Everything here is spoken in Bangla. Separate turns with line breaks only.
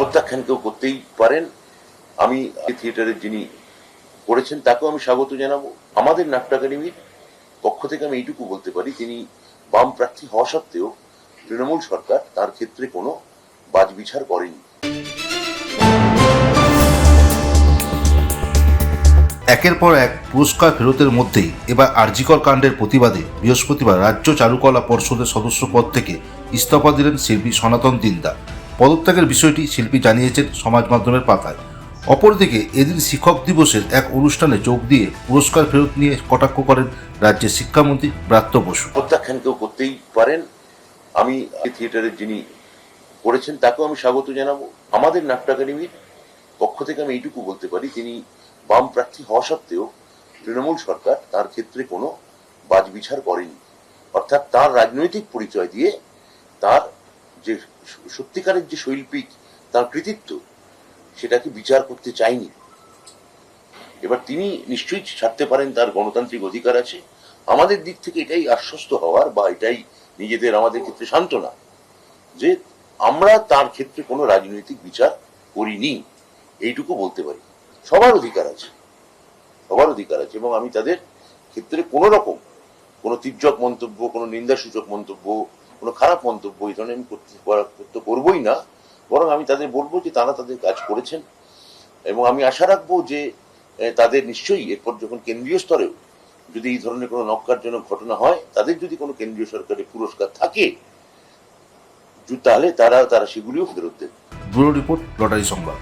প্রত্যাখ্যান কেউ করতেই পারেন। আমি থিয়েটারের যিনি করেছেন, তাকেও আমি স্বাগত জানাব। আমাদের নাট্য একাডেমির পক্ষ থেকে আমি এইটুকু বলতে পারি, তিনি বাম প্রার্থী হওয়া সত্ত্বেও তৃণমূল সরকার তার ক্ষেত্রে কোনো বাজবিচার করেনি।
একের পর এক পুরস্কার ফেরতের মধ্যেই এবার আরজিকর কাণ্ডের প্রতিবাদে বৃহস্পতিবার রাজ্য চারুকলা পর্ষদের সদস্য পদ থেকে ইস্তফা দিলেন শিল্পী সনাতন দিন্দা পদত্যাগের বিষয়টি শিল্পী জানিয়েছেন সমাজ মাধ্যমের পাতায়। অপরদিকে এদিন শিক্ষক দিবসের এক অনুষ্ঠানে যোগ দিয়ে পুরস্কার ফেরত নিয়ে কটাক্ষ করেন রাজ্যের শিক্ষামন্ত্রী ব্রাত্য বসু।
প্রত্যাখ্যান কেউ করতেই পারেন। আমি থিয়েটারের যিনি করেছেন, তাকেও আমি স্বাগত জানাব। আমাদের নাট্য একাডেমির পক্ষ থেকে আমি এইটুকু বলতে পারি তিনি বাম প্রার্থী হওয়া সত্ত্বেও তৃণমূল সরকার তার ক্ষেত্রে কোনো বাজবিচার করেনি। অর্থাৎ তার রাজনৈতিক পরিচয় দিয়ে তার যে সত্যিকারের যে শৈল্পিক, তার কৃতিত্ব সেটাকে বিচার করতে চায়নি? এবার তিনি নিশ্চয়ই ছাড়তে পারেন, তার গণতান্ত্রিক অধিকার আছে। আমাদের দিক থেকে এটাই আশ্বস্ত হওয়ার বা এটাই নিজেদের আমাদের ক্ষেত্রে সান্ত্বনা যে আমরা তার ক্ষেত্রে কোনো রাজনৈতিক বিচার করিনি। এইটুকু বলতে পারি। সবার অধিকার আছে। সবার অধিকার আছে এবং আমি তাদের ক্ষেত্রে কোনো রকম কোনো তির্যক মন্তব্য, কোনো নিন্দাসূচক মন্তব্য কোনো খারাপ মন্তব্য এই ধরনের আমি করতে করতে করবোই না। বরং আমি তাদের বলব যে তারা তাদের কাজ করেছেন। এবং আমি আশা রাখব যে তাদের নিশ্চয়ই এরপর যখন কেন্দ্রীয় স্তরেও যদি এই ধরনের কোনো নক্কারজনক ঘটনা হয়, তাদের যদি কোনো কেন্দ্রীয় সরকারের পুরস্কার থাকে, তাহলে তারা তারা সেগুলিও ফেরত দেবে।
ব্যুরো রিপোর্ট, লটারি সংবাদ।